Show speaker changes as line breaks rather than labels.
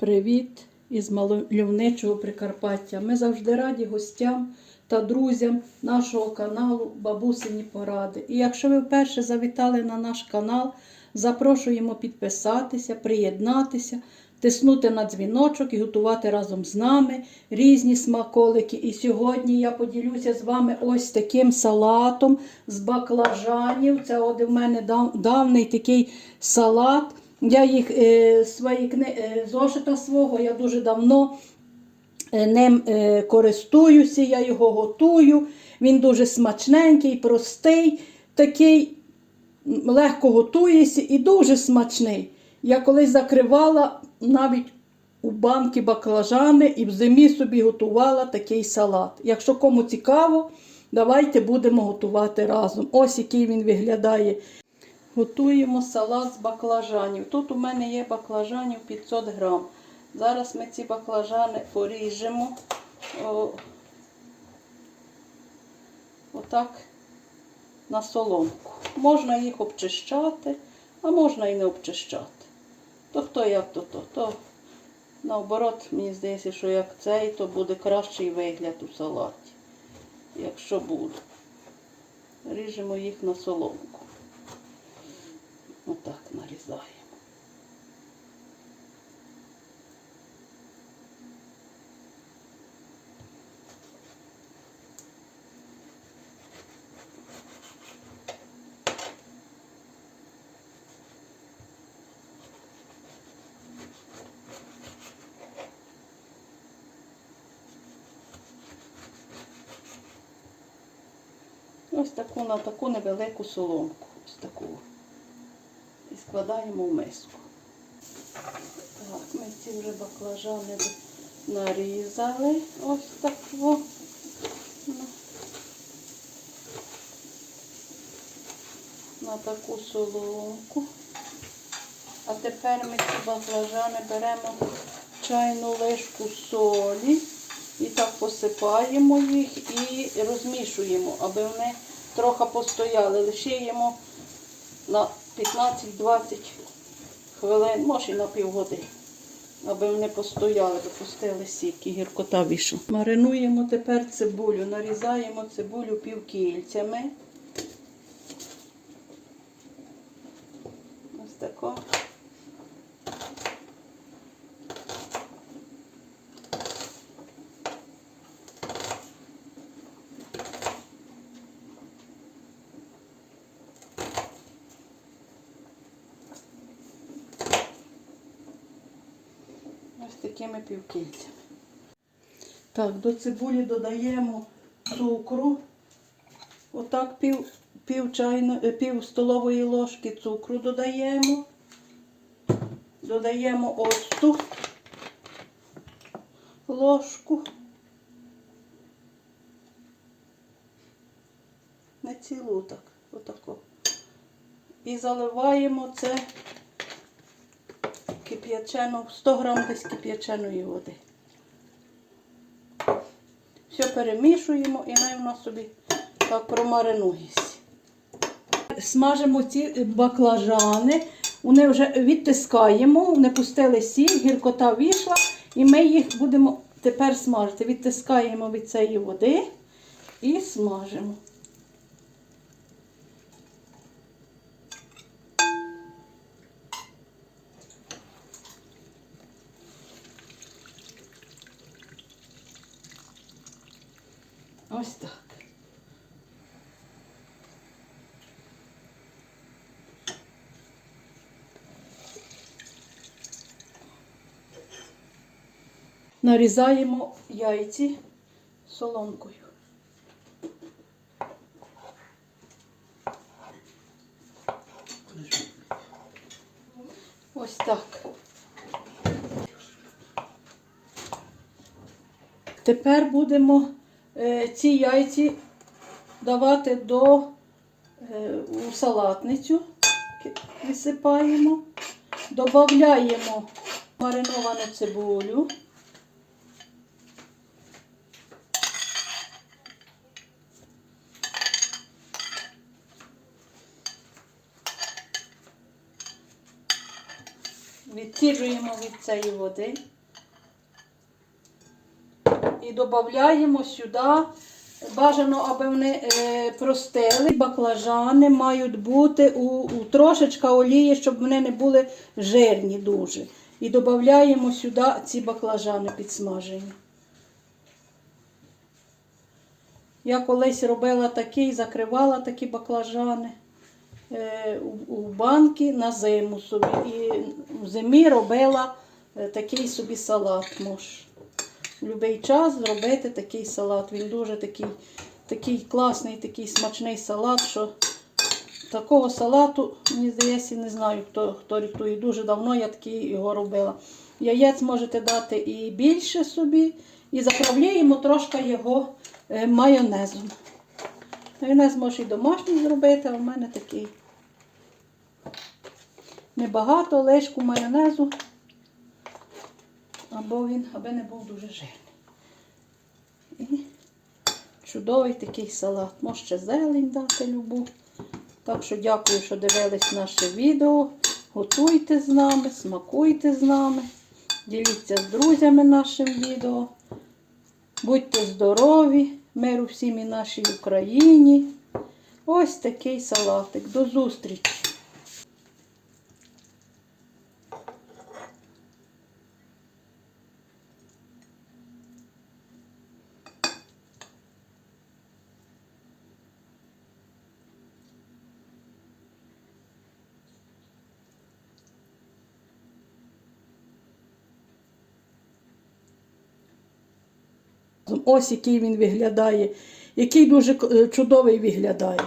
Привіт із мальовничого Прикарпаття. Ми завжди раді гостям та друзям нашого каналу Бабусині Поради. І якщо ви вперше завітали на наш канал, запрошуємо підписатися, приєднатися, тиснути на дзвіночок і готувати разом з нами різні смаколики. І сьогодні я поділюся з вами ось таким салатом з баклажанів. Це от в мене дав- давний такий салат. Я їх е, свої кни... е, зошита свого я дуже давно е, ним користуюся, я його готую. Він дуже смачненький, простий, такий легко готується і дуже смачний. Я колись закривала навіть у банки баклажани і в зимі собі готувала такий салат. Якщо кому цікаво, давайте будемо готувати разом. Ось який він виглядає. Готуємо салат з баклажанів. Тут у мене є баклажанів 500 грам. Зараз ми ці баклажани поріжемо. Отак на соломку. Можна їх обчищати, а можна і не обчищати. То хто як то то. то наоборот, мені здається, що як цей, то буде кращий вигляд у салаті. Якщо буде. Ріжемо їх на соломку. Отак нарізаємо. Ось таку на таку невелику соломку. Ось таку. Складаємо в миску. Так, ми ці вже баклажани нарізали. Ось так. На, на таку соломку. А тепер ми ці баклажани беремо чайну лишку солі і так посипаємо їх і розмішуємо, аби вони трохи постояли. Лишаємо на 15-20 хвилин, може і на півгодини, аби вони постояли, допустили сік і гіркота вийшла. Маринуємо тепер цибулю, нарізаємо цибулю півкільцями. Ось тако. Ось такими півкільцями. Так, до цибулі додаємо цукру. Отак пів, пів, чайно, е, пів столової ложки цукру додаємо. Додаємо оцту ложку. Не цілу так, отако. І заливаємо це кип'ячену, 100 грам десь кип'яченої води. Все перемішуємо і най воно собі так промаринується. Смажимо ці баклажани, вони вже відтискаємо, вони пустили сіль, гіркота вийшла, і ми їх будемо тепер смажити. Відтискаємо від цієї води і смажимо. Ось так. Нарізаємо яйці соломкою. Ось так. Тепер будемо ці яйці давати до е, у салатницю, висипаємо, додаємо мариновану цибулю. відтіжуємо від цієї води. І додаємо сюди. Бажано, аби вони е, простили. Баклажани мають бути у, у трошечка олії, щоб вони не були жирні дуже. І додаємо сюди ці баклажани підсмажені. Я колись робила такі, закривала такі баклажани е, у, банки на зиму собі. І в зимі робила е, такий собі салат. Мож. В будь-який час зробити такий салат. Він дуже такий, такий класний, такий смачний салат, що такого салату, мені здається, не знаю, хто, хто рятує. Дуже давно я такий його робила. Яєць можете дати і більше собі. І заправляємо трошки його е, майонезом. Майонез може і домашній зробити, а в мене такий. Небагато лишку майонезу, або він, аби не був дуже жирний. І чудовий такий салат. Може зелень дати любу. Так що дякую, що дивились наше відео. Готуйте з нами, смакуйте з нами. Діліться з друзями нашим відео. Будьте здорові, миру всім і нашій Україні. Ось такий салатик. До зустрічі! Ось який він виглядає, який дуже е, чудовий виглядає.